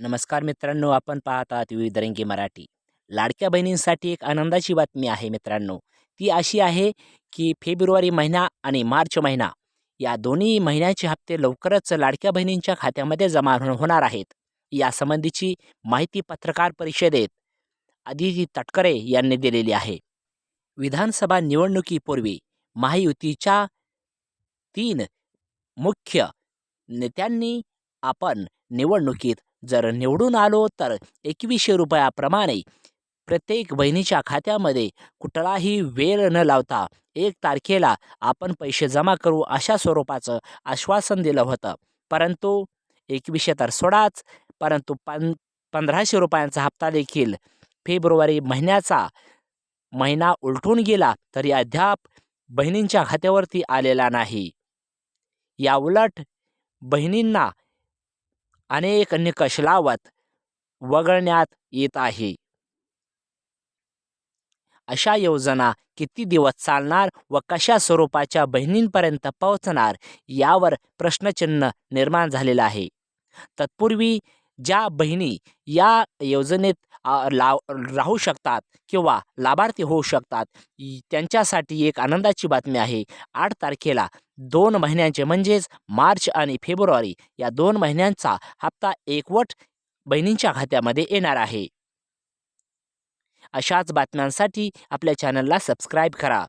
नमस्कार मित्रांनो आपण पाहत आहात विविध रंगी मराठी. लाडक्या बहिणींसाठी एक आनंदाची बातमी आहे मित्रांनो. ती अशी आहे की फेब्रुवारी महिना आणि मार्च महिना या दोन्ही महिन्याचे हप्ते लवकरच लाडक्या बहिणींच्या खात्यामध्ये जमा होणार आहेत. यासंबंधीची माहिती पत्रकार परिषदेत अदिती तटकरे यांनी दिलेली आहे. विधानसभा निवडणुकीपूर्वी महायुतीच्या तीन मुख्य नेत्यांनी आपण निवडणुकीत जर निवडून आलो तर एकवीसशे रुपयाप्रमाणे प्रत्येक बहिणीच्या खात्यामध्ये कुठलाही वेळ न लावता एक तारखेला आपण पैसे जमा करू अशा स्वरूपाचं आश्वासन दिलं होतं. परंतु एकवीसशे तर सोडाच परंतु पं पंधराशे रुपयांचा हप्ता देखील फेब्रुवारी महिन्याचा महिना उलटून गेला तरी अद्याप बहिणींच्या खात्यावरती आलेला नाही. या उलट बहिणींना अनेक निकष लावत वगळण्यात येत आहे. अशा योजना किती दिवस चालणार व कशा स्वरूपाच्या बहिणींपर्यंत पोहोचणार यावर प्रश्नचिन्ह निर्माण झालेलं आहे. तत्पूर्वी ज्या बहिणी या योजनेत लाव राहू शकतात किंवा लाभार्थी होऊ शकतात त्यांच्यासाठी एक आनंदाची बातमी आहे. आठ तारखेला दोन महिन्यांचे म्हणजेच मार्च आणि फेब्रुवारी या दोन महिन्यांचा हप्ता एकवट बहिणींच्या खात्यामध्ये येणार आहे. अशाच बातम्यांसाठी आपल्या चॅनलला सबस्क्राईब करा.